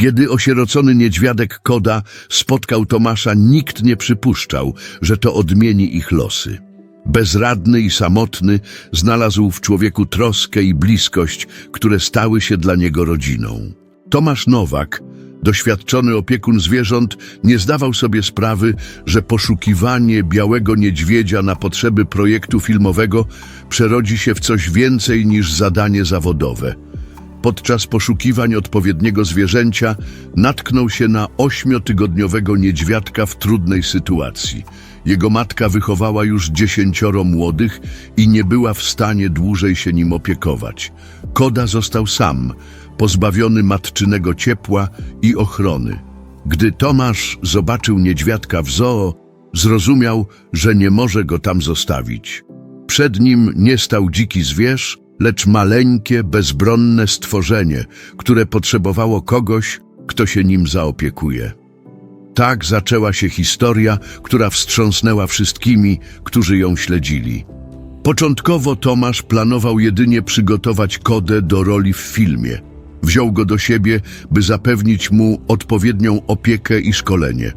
Kiedy osierocony niedźwiadek Koda spotkał Tomasza, nikt nie przypuszczał, że to odmieni ich losy. Bezradny i samotny znalazł w człowieku troskę i bliskość, które stały się dla niego rodziną. Tomasz Nowak, doświadczony opiekun zwierząt, nie zdawał sobie sprawy, że poszukiwanie białego niedźwiedzia na potrzeby projektu filmowego przerodzi się w coś więcej niż zadanie zawodowe. Podczas poszukiwań odpowiedniego zwierzęcia natknął się na ośmiotygodniowego niedźwiadka w trudnej sytuacji. Jego matka wychowała już dziesięcioro młodych i nie była w stanie dłużej się nim opiekować. Koda został sam, pozbawiony matczynego ciepła i ochrony. Gdy Tomasz zobaczył niedźwiadka w zoo, zrozumiał, że nie może go tam zostawić. Przed nim nie stał dziki zwierz, lecz maleńkie, bezbronne stworzenie, które potrzebowało kogoś, kto się nim zaopiekuje. Tak zaczęła się historia, która wstrząsnęła wszystkimi, którzy ją śledzili. Początkowo Tomasz planował jedynie przygotować Kodę do roli w filmie. Wziął go do siebie, by zapewnić mu odpowiednią opiekę i szkolenie.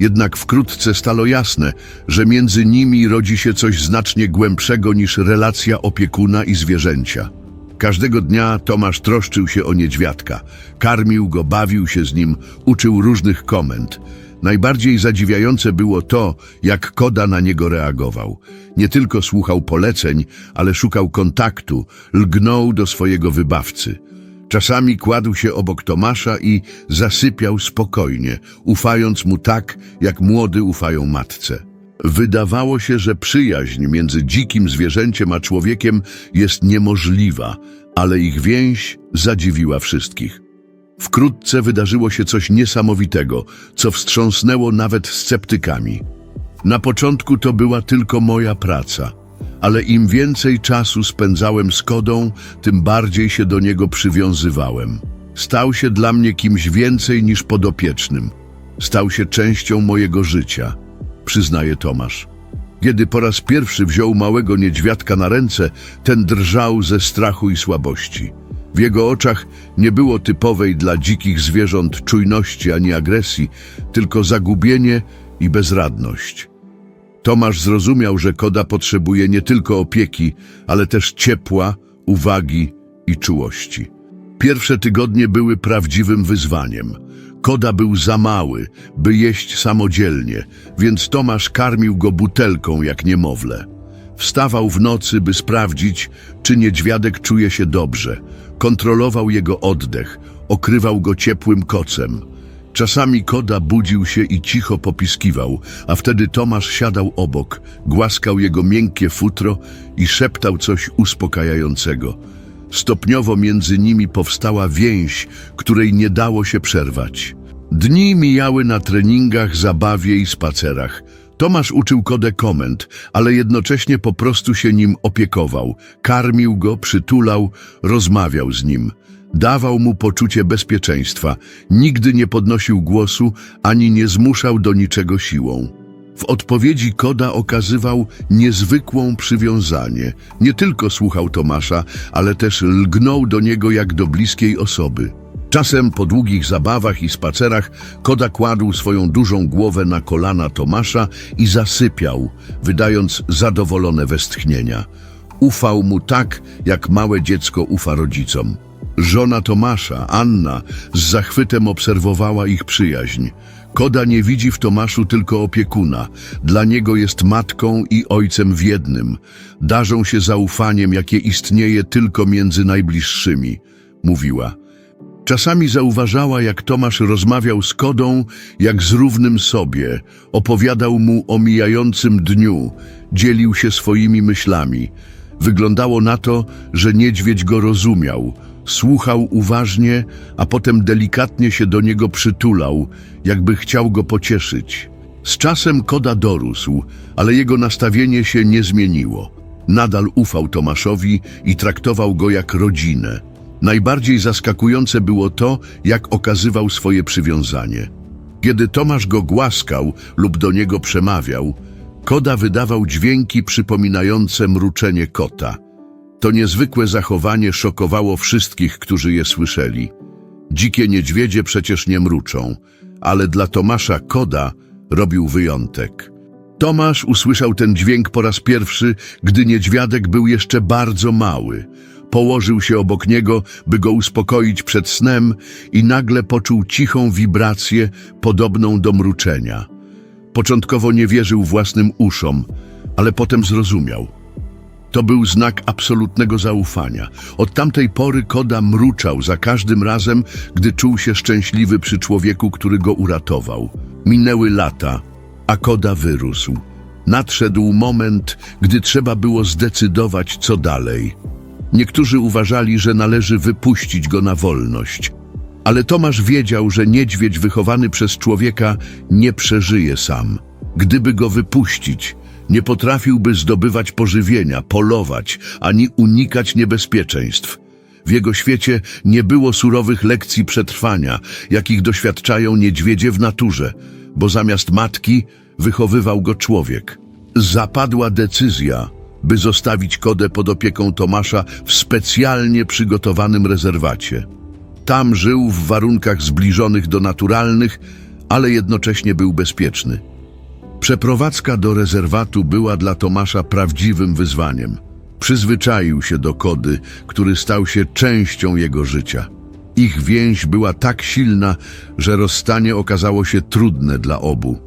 Jednak wkrótce stało jasne, że między nimi rodzi się coś znacznie głębszego niż relacja opiekuna i zwierzęcia. Każdego dnia Tomasz troszczył się o niedźwiadka. Karmił go, bawił się z nim, uczył różnych komend. Najbardziej zadziwiające było to, jak Koda na niego reagował. Nie tylko słuchał poleceń, ale szukał kontaktu, lgnął do swojego wybawcy. Czasami kładł się obok Tomasza i zasypiał spokojnie, ufając mu tak, jak młody ufają matce. Wydawało się, że przyjaźń między dzikim zwierzęciem a człowiekiem jest niemożliwa, ale ich więź zadziwiła wszystkich. Wkrótce wydarzyło się coś niesamowitego, co wstrząsnęło nawet sceptykami. Na początku to była tylko moja praca, ale im więcej czasu spędzałem z Kodą, tym bardziej się do niego przywiązywałem. Stał się dla mnie kimś więcej niż podopiecznym. Stał się częścią mojego życia, przyznaje Tomasz. Kiedy po raz pierwszy wziął małego niedźwiadka na ręce, ten drżał ze strachu i słabości. W jego oczach nie było typowej dla dzikich zwierząt czujności ani agresji, tylko zagubienie i bezradność. Tomasz zrozumiał, że Koda potrzebuje nie tylko opieki, ale też ciepła, uwagi i czułości. Pierwsze tygodnie były prawdziwym wyzwaniem. Koda był za mały, by jeść samodzielnie, więc Tomasz karmił go butelką jak niemowlę. Wstawał w nocy, by sprawdzić, czy niedźwiadek czuje się dobrze. Kontrolował jego oddech, okrywał go ciepłym kocem. Czasami Koda budził się i cicho popiskiwał, a wtedy Tomasz siadał obok, głaskał jego miękkie futro i szeptał coś uspokajającego. Stopniowo między nimi powstała więź, której nie dało się przerwać. Dni mijały na treningach, zabawie i spacerach. Tomasz uczył Kodę komend, ale jednocześnie po prostu się nim opiekował. Karmił go, przytulał, rozmawiał z nim. Dawał mu poczucie bezpieczeństwa. Nigdy nie podnosił głosu, ani nie zmuszał do niczego siłą. W odpowiedzi Koda okazywał niezwykłą przywiązanie. Nie tylko słuchał Tomasza, ale też lgnął do niego jak do bliskiej osoby. Czasem po długich zabawach i spacerach Koda kładł swoją dużą głowę na kolana Tomasza i zasypiał, wydając zadowolone westchnienia. Ufał mu tak, jak małe dziecko ufa rodzicom. Żona Tomasza, Anna, z zachwytem obserwowała ich przyjaźń. Koda nie widzi w Tomaszu tylko opiekuna. Dla niego jest matką i ojcem w jednym. Darzą się zaufaniem, jakie istnieje tylko między najbliższymi, mówiła. Czasami zauważała, jak Tomasz rozmawiał z Kodą, jak z równym sobie. Opowiadał mu o mijającym dniu, dzielił się swoimi myślami. Wyglądało na to, że niedźwiedź go rozumiał. Słuchał uważnie, a potem delikatnie się do niego przytulał, jakby chciał go pocieszyć. Z czasem Koda dorósł, ale jego nastawienie się nie zmieniło. Nadal ufał Tomaszowi i traktował go jak rodzinę. Najbardziej zaskakujące było to, jak okazywał swoje przywiązanie. Kiedy Tomasz go głaskał lub do niego przemawiał, Koda wydawał dźwięki przypominające mruczenie kota. To niezwykłe zachowanie szokowało wszystkich, którzy je słyszeli. Dzikie niedźwiedzie przecież nie mruczą, ale dla Tomasza Koda robił wyjątek. Tomasz usłyszał ten dźwięk po raz pierwszy, gdy niedźwiadek był jeszcze bardzo mały. Położył się obok niego, by go uspokoić przed snem i nagle poczuł cichą wibrację podobną do mruczenia. Początkowo nie wierzył własnym uszom, ale potem zrozumiał. To był znak absolutnego zaufania. Od tamtej pory Koda mruczał za każdym razem, gdy czuł się szczęśliwy przy człowieku, który go uratował. Minęły lata, a Koda wyrósł. Nadszedł moment, gdy trzeba było zdecydować, co dalej. Niektórzy uważali, że należy wypuścić go na wolność. Ale Tomasz wiedział, że niedźwiedź wychowany przez człowieka nie przeżyje sam. Gdyby go wypuścić, nie potrafiłby zdobywać pożywienia, polować, ani unikać niebezpieczeństw. W jego świecie nie było surowych lekcji przetrwania, jakich doświadczają niedźwiedzie w naturze, bo zamiast matki wychowywał go człowiek. Zapadła decyzja, by zostawić Kodę pod opieką Tomasza w specjalnie przygotowanym rezerwacie. Tam żył w warunkach zbliżonych do naturalnych, ale jednocześnie był bezpieczny. Przeprowadzka do rezerwatu była dla Tomasza prawdziwym wyzwaniem. Przyzwyczaił się do Kody, który stał się częścią jego życia. Ich więź była tak silna, że rozstanie okazało się trudne dla obu.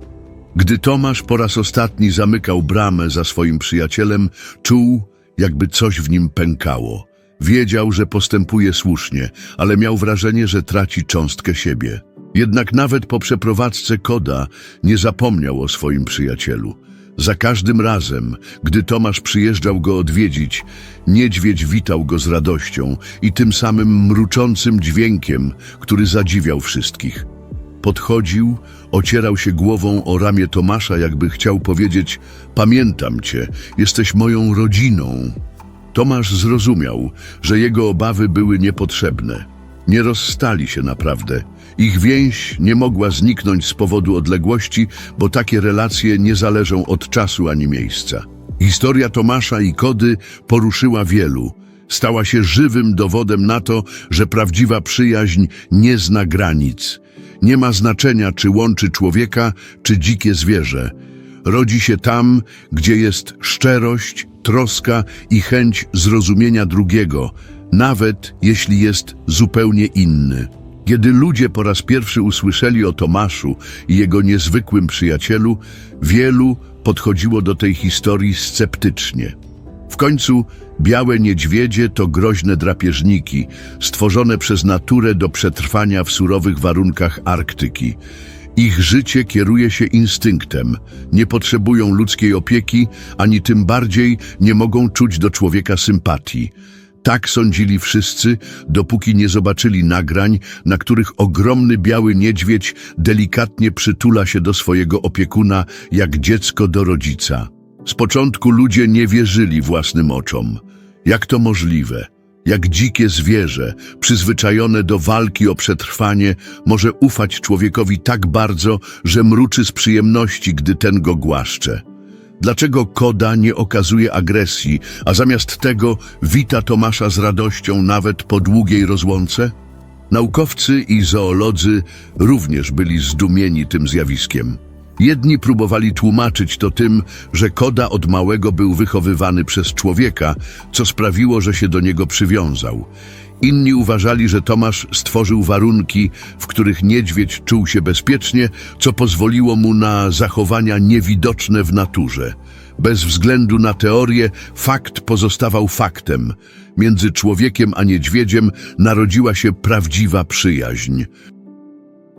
Gdy Tomasz po raz ostatni zamykał bramę za swoim przyjacielem, czuł, jakby coś w nim pękało. Wiedział, że postępuje słusznie, ale miał wrażenie, że traci cząstkę siebie. Jednak nawet po przeprowadzce Koda nie zapomniał o swoim przyjacielu. Za każdym razem, gdy Tomasz przyjeżdżał go odwiedzić, niedźwiedź witał go z radością i tym samym mruczącym dźwiękiem, który zadziwiał wszystkich. Podchodził, ocierał się głową o ramię Tomasza, jakby chciał powiedzieć: Pamiętam cię, jesteś moją rodziną. Tomasz zrozumiał, że jego obawy były niepotrzebne. Nie rozstali się naprawdę. Ich więź nie mogła zniknąć z powodu odległości, bo takie relacje nie zależą od czasu ani miejsca. Historia Tomasza i Kody poruszyła wielu. Stała się żywym dowodem na to, że prawdziwa przyjaźń nie zna granic. Nie ma znaczenia, czy łączy człowieka, czy dzikie zwierzę. Rodzi się tam, gdzie jest szczerość, troska i chęć zrozumienia drugiego, nawet jeśli jest zupełnie inny. Kiedy ludzie po raz pierwszy usłyszeli o Tomaszu i jego niezwykłym przyjacielu, wielu podchodziło do tej historii sceptycznie. W końcu białe niedźwiedzie to groźne drapieżniki, stworzone przez naturę do przetrwania w surowych warunkach Arktyki. Ich życie kieruje się instynktem, nie potrzebują ludzkiej opieki, ani tym bardziej nie mogą czuć do człowieka sympatii. Tak sądzili wszyscy, dopóki nie zobaczyli nagrań, na których ogromny biały niedźwiedź delikatnie przytula się do swojego opiekuna, jak dziecko do rodzica. Z początku ludzie nie wierzyli własnym oczom. Jak to możliwe? Jak dzikie zwierzę, przyzwyczajone do walki o przetrwanie, może ufać człowiekowi tak bardzo, że mruczy z przyjemności, gdy ten go głaszcze? Dlaczego Koda nie okazuje agresji, a zamiast tego wita Tomasza z radością nawet po długiej rozłące? Naukowcy i zoolodzy również byli zdumieni tym zjawiskiem. Jedni próbowali tłumaczyć to tym, że Koda od małego był wychowywany przez człowieka, co sprawiło, że się do niego przywiązał. Inni uważali, że Tomasz stworzył warunki, w których niedźwiedź czuł się bezpiecznie, co pozwoliło mu na zachowania niewidoczne w naturze. Bez względu na teorię, fakt pozostawał faktem. Między człowiekiem a niedźwiedziem narodziła się prawdziwa przyjaźń.